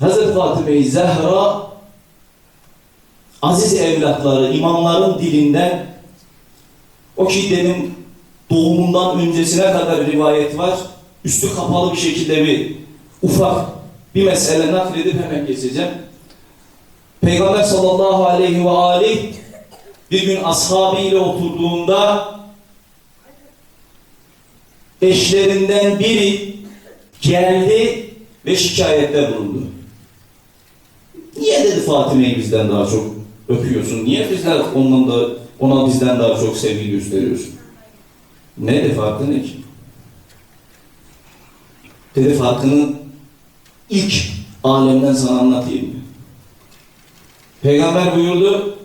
Hazreti Fatıma-i Zehra aziz evlatları imamların dilinden o ki dedim doğumundan öncesine kadar rivayet var. Üstü kapalı bir şekilde bir ufak bir mesele nakledip hemen geçeceğim. Peygamber sallallahu aleyhi ve aleyh bir gün ashabı ile oturduğunda eşlerinden biri geldi ve şikayette bulundu. Niye dedi Fatime'yi bizden daha çok öpüyorsun? Niye bizler ondan da ona bizden daha çok sevgi gösteriyorsun? Ne dedi farkı ne ki? Dedi farkını ilk alemden sana anlatayım? Peygamber buyurdu.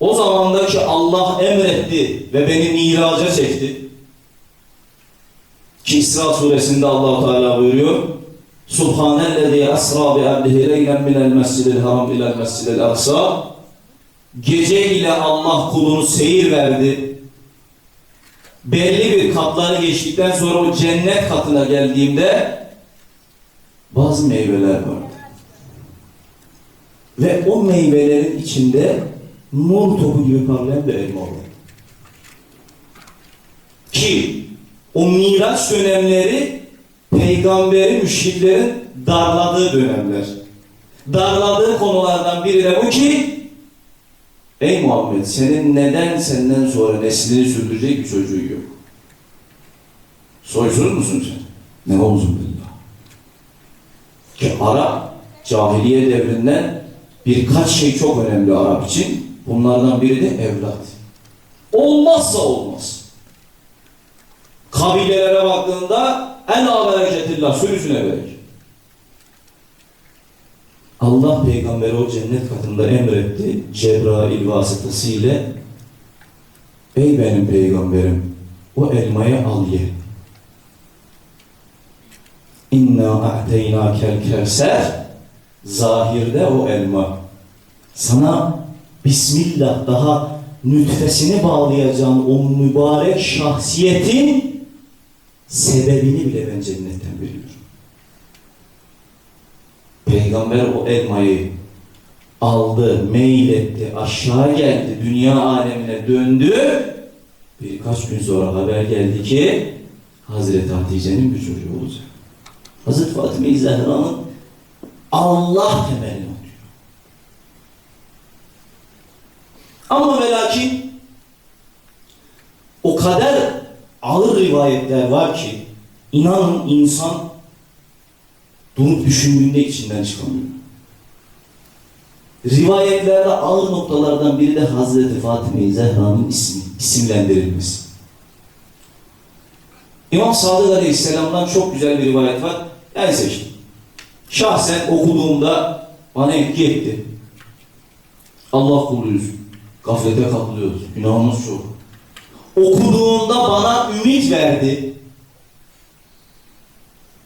O zamandaki Allah emretti ve beni miraca çekti. Ki İsra suresinde allah Teala buyuruyor. Subhanellezi esra bi abdihi leylen minel mescidil haram ilel mescidil aksa. Gece ile Allah kulunu seyir verdi. Belli bir katları geçtikten sonra o cennet katına geldiğimde bazı meyveler vardı. Ve o meyvelerin içinde nur topu gibi parlayan bir elma vardı. Ki o miraç dönemleri peygamberi müşriklerin darladığı dönemler. Darladığı konulardan biri de bu ki Ey Muhammed senin neden senden sonra neslini sürdürecek bir çocuğu yok? Soysuz musun sen? Ne olsun billah. Ki Arap cahiliye devrinden birkaç şey çok önemli Arap için. Bunlardan biri de evlat. Olmazsa olmaz. Kabilelere baktığında en ağ bereketillah sürüsüne bereket. Allah peygamberi o cennet katında emretti Cebrail vasıtasıyla Ey benim peygamberim o elmayı al ye. İnna a'teynakel kevser zahirde o elma. Sana Bismillah daha nütfesini bağlayacağın o mübarek şahsiyetin sebebini bile ben cennetten biliyorum. Peygamber o elmayı aldı, meyletti, aşağı geldi, dünya alemine döndü. Birkaç gün sonra haber geldi ki Hazreti Hatice'nin bir çocuğu olacak. Hazreti Fatime-i Zehra'nın Allah temelini atıyor. Ama ve lakin o kadar ağır rivayetler var ki inanın insan durup düşündüğünde içinden çıkamıyor. Rivayetlerde ağır noktalardan biri de Hazreti Fatime-i Zehra'nın ismi, isimlendirilmesi. İmam Sadık Aleyhisselam'dan çok güzel bir rivayet var. Ben seçtim. Şahsen okuduğumda bana etki etti. Allah kuluyuz. Gaflete kapılıyoruz. Günahımız çok. Okuduğumda bana ümit verdi.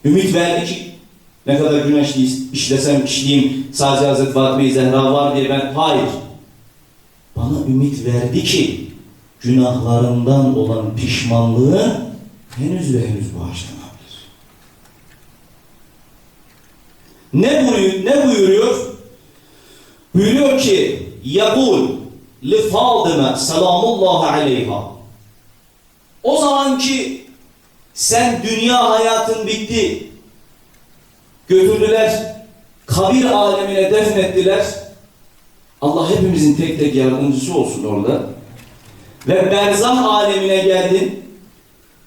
Ümit verdi ki ne kadar günah işlesem işleyeyim sadece Hazreti Fatime-i Zehra var diye ben hayır. Bana ümit verdi ki günahlarından olan pişmanlığın henüz ve henüz bağışlanabilir. Ne buyuruyor? Ne buyuruyor? Buyuruyor ki yakul li Fatıma selamullahi aleyha o zamanki sen dünya hayatın bitti götürdüler kabir alemine defnettiler Allah hepimizin tek tek yardımcısı olsun orada ve berzah alemine geldin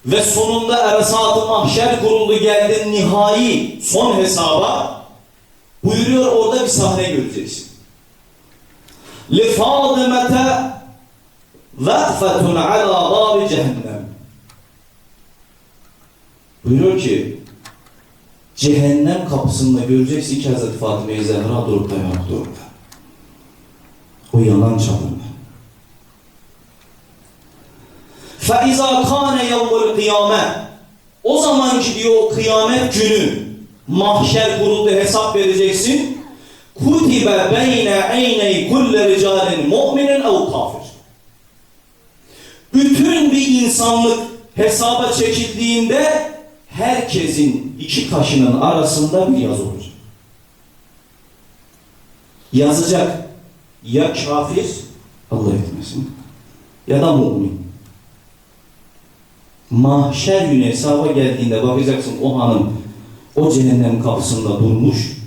ve sonunda ersat-ı mahşer kuruldu geldin nihai son hesaba buyuruyor orada bir sahne göreceksin. لِفَاضِمَةَ وَقْفَةٌ عَلَى بَابِ cehennem. Buyuruyor ki cehennem kapısında göreceksin ki Hazreti Fatıma-i Zehra durup dayanıp orada. O yalan çalınma. فَاِذَا كَانَ يَوْمُ الْقِيَامَةِ O zamanki diyor o kıyamet günü mahşer kuruldu hesap vereceksin. Kutibe beyne eyney kulle ricalin mu'minin ev kafir. Bütün bir insanlık hesaba çekildiğinde herkesin iki kaşının arasında bir yazı olacak. yazacak ya kafir Allah etmesin ya da mümin. Mahşer günü hesaba geldiğinde bakacaksın o hanım o cehennem kapısında durmuş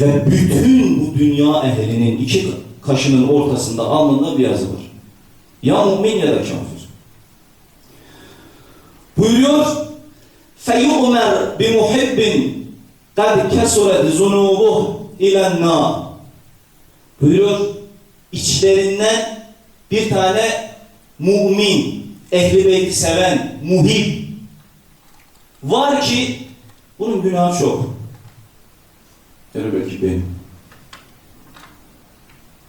ve bütün bu dünya ehlinin iki kaşının ortasında alnında bir yazı var. Ya mümin ya da kafir. Buyuruyor فَيُؤْمَرْ بِمُحِبٍ قَدْ كَسُرَتْ زُنُوبُهُ اِلَى النَّارِ Buyuruyor içlerinden bir tane mümin, ehli beyti seven, muhib var ki bunun günahı çok. Yani belki benim.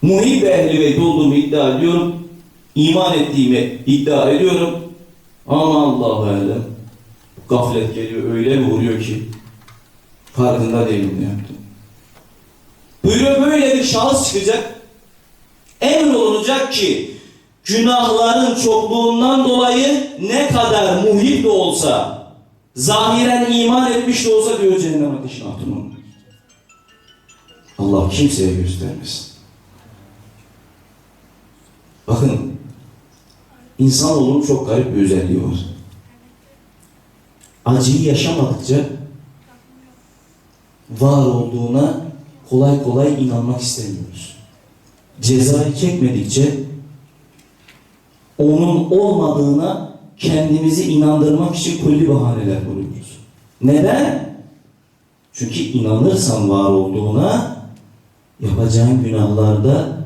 Muhib ve ehli beyt olduğumu iddia ediyorum. İman ettiğimi iddia ediyorum. Ama Allahu alem gaflet geliyor öyle bir vuruyor ki farkında değilim ne yaptım. Buyuruyor böyle bir şahıs çıkacak. Emin olunacak ki günahların çokluğundan dolayı ne kadar muhib de olsa zahiren iman etmiş de olsa diyor cehennem ateşine atın. Allah kimseye göstermesin. Bakın insanoğlunun çok garip bir özelliği var. Acıyı yaşamadıkça var olduğuna kolay kolay inanmak istemiyoruz. Cezayı çekmedikçe onun olmadığına kendimizi inandırmak için kulli bahaneler buluyoruz. Neden? Çünkü inanırsan var olduğuna yapacağın günahlarda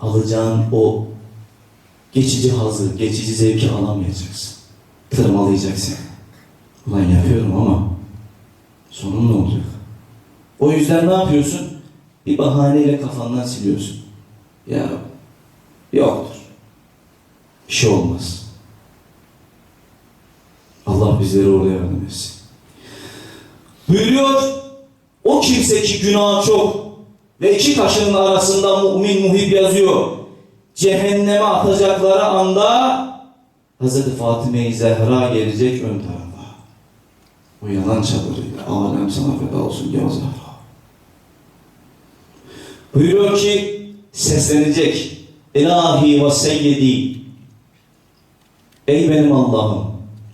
alacağın o geçici hazı, geçici zevki alamayacaksın. Tırmalayacaksın. Ulan yapıyorum ama sonun ne olacak? O yüzden ne yapıyorsun? Bir bahaneyle kafandan siliyorsun. Ya yoktur. Bir şey olmaz. Allah bizleri orada yardım etsin. Buyuruyor, o kimse ki günah çok ve iki kaşının arasında mu'min muhib yazıyor. Cehenneme atacakları anda Hz. Fatime-i Zehra gelecek ön tarafa. O yalan çadırıyla alem sana feda olsun ya Zehra. Buyuruyor ki seslenecek. İlahi ve seyyidi. Ey benim Allah'ım.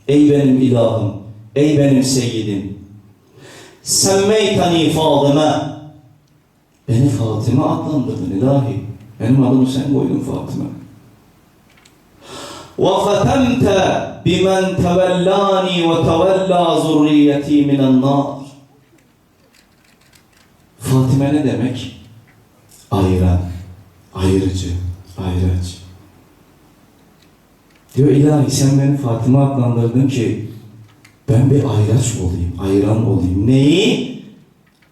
Ey benim ilahım. Ey benim seyyidim. Semmeytani Fatıma. Beni Fatıma adlandırdın ilahi. Benim adımı sen koydun Fatıma bimen tevellani ve tevella zurriyeti minen nar. Fatime ne demek? Ayıran, ayırıcı, ayraç. Diyor ilahi sen beni Fatıma adlandırdın ki ben bir ayraç olayım, ayran olayım. Neyi?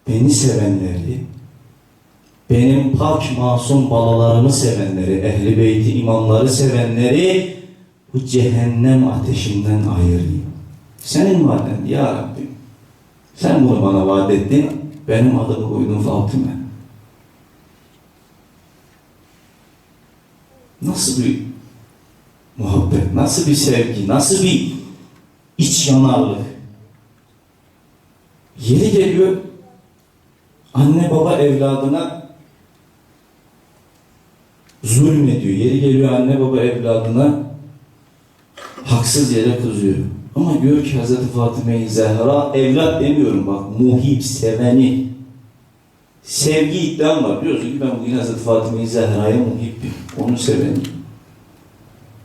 Beni sevenleri, benim pak masum balalarımı sevenleri, ehli beyti imamları sevenleri bu cehennem ateşinden ayırayım. Senin vaaden ya Rabbim. Sen bunu bana vaat ettin, benim adımı koydun Fatıma. Nasıl bir muhabbet, nasıl bir sevgi, nasıl bir iç yanarlık. Yeri geliyor, anne baba evladına zulmediyor. Yeri geliyor anne baba evladına haksız yere kızıyor. Ama diyor ki Hz. Fatıma-i Zehra evlat demiyorum bak muhib, seveni. Sevgi iddiam var. Diyorsun ki ben bugün Hz. Fatıma-i Zehra'ya muhibbim. Onu sevenim.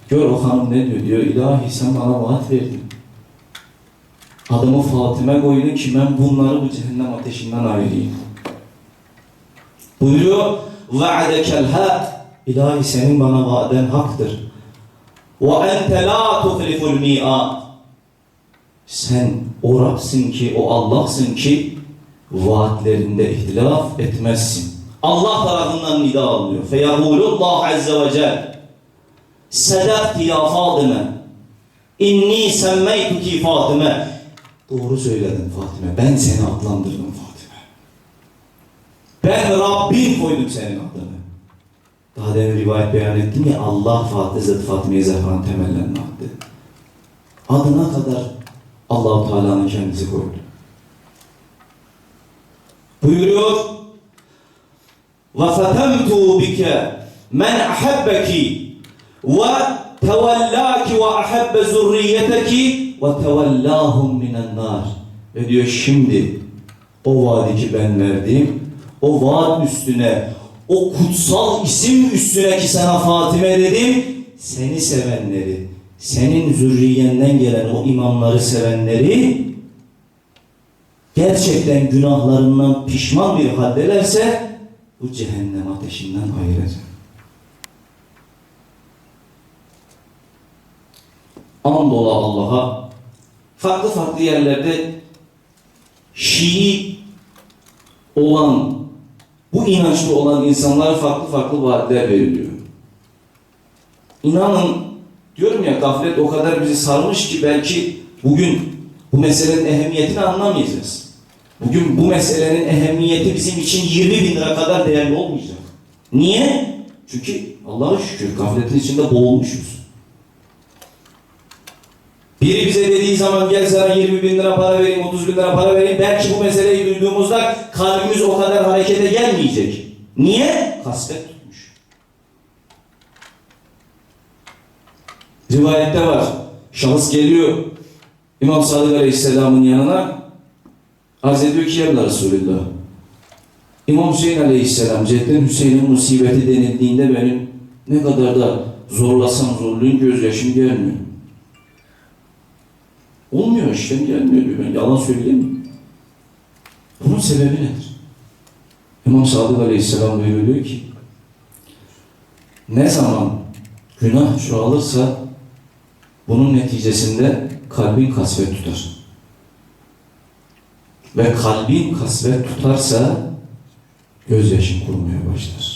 Gör o hanım ne diyor? Diyor ilahi sen bana vaat verdin. Adımı Fatıma koydun ki ben bunları bu cehennem ateşinden ayırayım. Buyuruyor وَعَدَكَ الْحَقِّ İlahi senin bana vaaden haktır. وَاَنْتَ لَا تُخْلِفُ الْمِيَاتِ Sen o Rab'sın ki, o Allah'sın ki vaatlerinde ihtilaf etmezsin. Allah tarafından nida alınıyor. فَيَقُولُ اللّٰهُ عَزَّ وَجَلَّ Sedefti ya Fatıma. İnni semmeytuki Fatıma. Doğru söyledin Fatıma. Ben seni adlandırdım Fatıma. Ben Rabbim koydum senin adını. Daha demin rivayet beyan ettim ya Allah Fatih Hazreti Fatime-i Zehra'nın temellerini attı. Adına kadar allah Teala'nın kendisi koydu. Buyuruyor ahabbeki ve tevellaki ve ahabbe zurriyeteki ve tevellahum minen nar. Ve diyor şimdi o vaadi ki ben verdim, o vaat üstüne, o kutsal isim üstüne ki sana Fatime dedim, seni sevenleri, senin zürriyenden gelen o imamları sevenleri gerçekten günahlarından pişman bir haldelerse bu cehennem ateşinden ayıracak. Andola Allah'a farklı farklı yerlerde Şii olan, bu inançlı olan insanlara farklı farklı vaatler veriliyor. İnanın diyorum ya gaflet o kadar bizi sarmış ki belki bugün bu meselenin ehemmiyetini anlamayacağız. Bugün bu meselenin ehemmiyeti bizim için 20 bin lira kadar değerli olmayacak. Niye? Çünkü Allah'a şükür gafletin içinde boğulmuşuz. Biri bize dediği zaman gel sana 20 bin lira para vereyim, 30 bin lira para vereyim. Belki bu meseleyi duyduğumuzda kalbimiz o kadar harekete gelmeyecek. Niye? Kasvet tutmuş. Rivayette var. Şahıs geliyor İmam Sadık Aleyhisselam'ın yanına arz ediyor ki ya Resulullah İmam Hüseyin Aleyhisselam Ceddin Hüseyin'in musibeti denildiğinde benim ne kadar da zorlasam zorlayın gözyaşım gelmiyor. Olmuyor işte gelmiyor diyor. Ben yalan söyleyeyim mi? Bunun sebebi nedir? İmam Sadık Aleyhisselam buyuruyor ki ne zaman günah çoğalırsa bunun neticesinde kalbin kasvet tutar. Ve kalbin kasvet tutarsa gözyaşın kurmaya başlar.